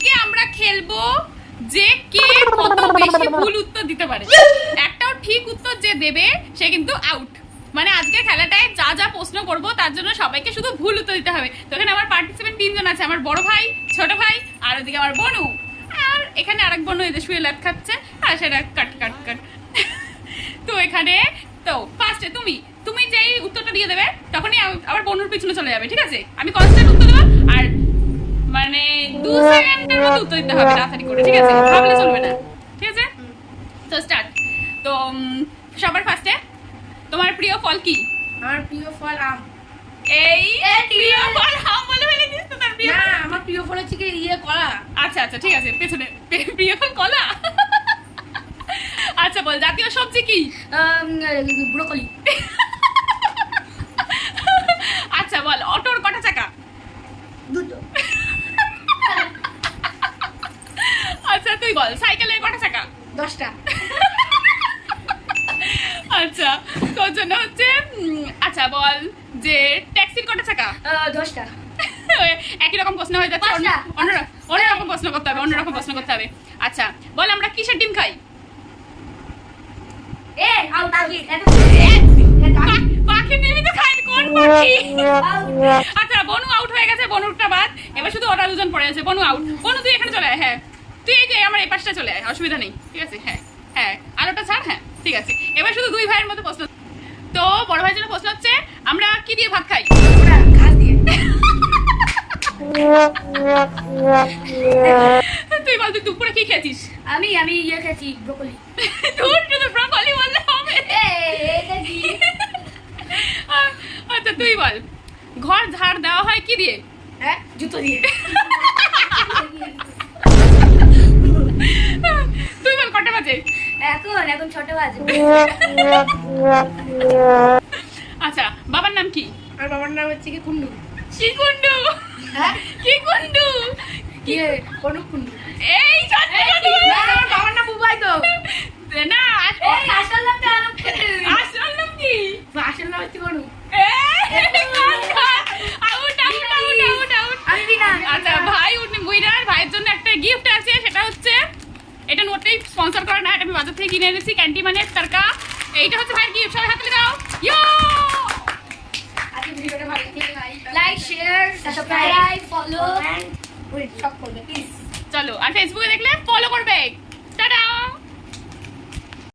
আজকে আমরা খেলব যে কে কত বেশি ভুল উত্তর দিতে পারে। একটাও ঠিক উত্তর যে দেবে, সে কিন্তু আউট মানে আজকে খেলাটায় যা যা প্রশ্ন করব, তার জন্য সবাইকে শুধু ভুল উত্তর দিতে হবে। তো এখানে আমার পার্টিসিপেন্ট তিনজন আছে, আমার বড় ভাই, ছোট ভাই, আর ওদিকে আমার বনু। আর এখানে আরেক বনু এদের শুয়ে লাট খাচ্ছে, আর সেটা কাট কাট কাট তো এখানে, তো ফার্স্টে তুমি তুমি যেই উত্তরটা দিয়ে দেবে, তখনই আবার বনুর পিছনে চলে যাবে, ঠিক আছে? আমি কনস্ট্যান্ট উত্তর মানে দু সেকেন্ডের মধ্যে উত্তর দিতে হবে তাড়াতাড়ি করে ঠিক আছে? ভাবলে চলবে না ঠিক আছে? তো স্টার্ট তো সবার ফার্স্টে তোমার প্রিয় ফল কি? আমার প্রিয় ফল আম। এই প্রিয় ফল হাম বলে ফেলেছিস তো তার প্রিয় না আমার প্রিয় ফল হচ্ছে কি ইয়ে কলা। আচ্ছা আচ্ছা ঠিক আছে পেছনে প্রিয় ফল কলা। আচ্ছা বল জাতীয় সবজি কি? ব্রোকলি। আচ্ছা বল অটোর কটা চাকা? দুটো। তুই বল সাইকেলের কটা চাকা? দশটা। আচ্ছা তোর জন্য হচ্ছে আচ্ছা বল যে ট্যাক্সির কটা চাকা? দশটা। একই রকম প্রশ্ন হয়ে যাচ্ছে। অন্যরকম প্রশ্ন করতে হবে অন্যরকম প্রশ্ন করতে হবে। আচ্ছা বল আমরা কিসের ডিম খাই? পাখি। তো খাই কোন পাখি? আচ্ছা বনু আউট হয়ে গেছে বনুরটা বাদ। এবার শুধু ওরা দুজন পড়ে আছে বনু আউট বনু তুই এখানে চলে আয় হ্যাঁ। তুই এই যে আমার এই পাশটা চলে আয় অসুবিধা নেই। ঠিক আছে? হ্যাঁ হ্যাঁ আলোটা ছাড় হ্যাঁ ঠিক আছে। এবার শুধু দুই ভাইয়ের মধ্যে প্রশ্ন তো বড় ভাইয়ের জন্য প্রশ্ন হচ্ছে আমরা কি দিয়ে ভাত খাই? ঘাস দিয়ে। তুই বল তুই দুপুরে কি খেয়েছিস? আমি আমি ইয়ে খেয়েছি ব্রোকলি। তোর শুধু ব্রকলি বললে হবে। আচ্ছা তুই বল। ঘর ঝাড় দেওয়া হয় কি দিয়ে? হ্যাঁ জুতো দিয়ে। আচ্ছা বাবার নাম কি? আর বাবার নাম হচ্ছে কি কুন্ডু। কি কুন্ডু হ্যাঁ? কি কুন্ডু? কি অনুপ কুন্ডু? এই সত্যি কুন্ডু। আমার বাবার নাম বুবাই তো। না আসল নামটা আসল নাম কি? আসল নাম হচ্ছে Anup out out out out out আমি বিনা আচ্ছা ভাই উনি উইনার ভাইয়ের জন্য একটা গিফট আছে সেটা হচ্ছে এটা নোটেই স্পন্সর করা না এটা আমি বাজার থেকে কিনে এনেছি ক্যান্টি মানে তরকা। এইটা হচ্ছে ভাইয়ের গিফট সবাই হাতে দাও। Yo like share subscribe follow সব করবে প্লিজ চলো আর ফেসবুকে দেখলে ফলো করবে।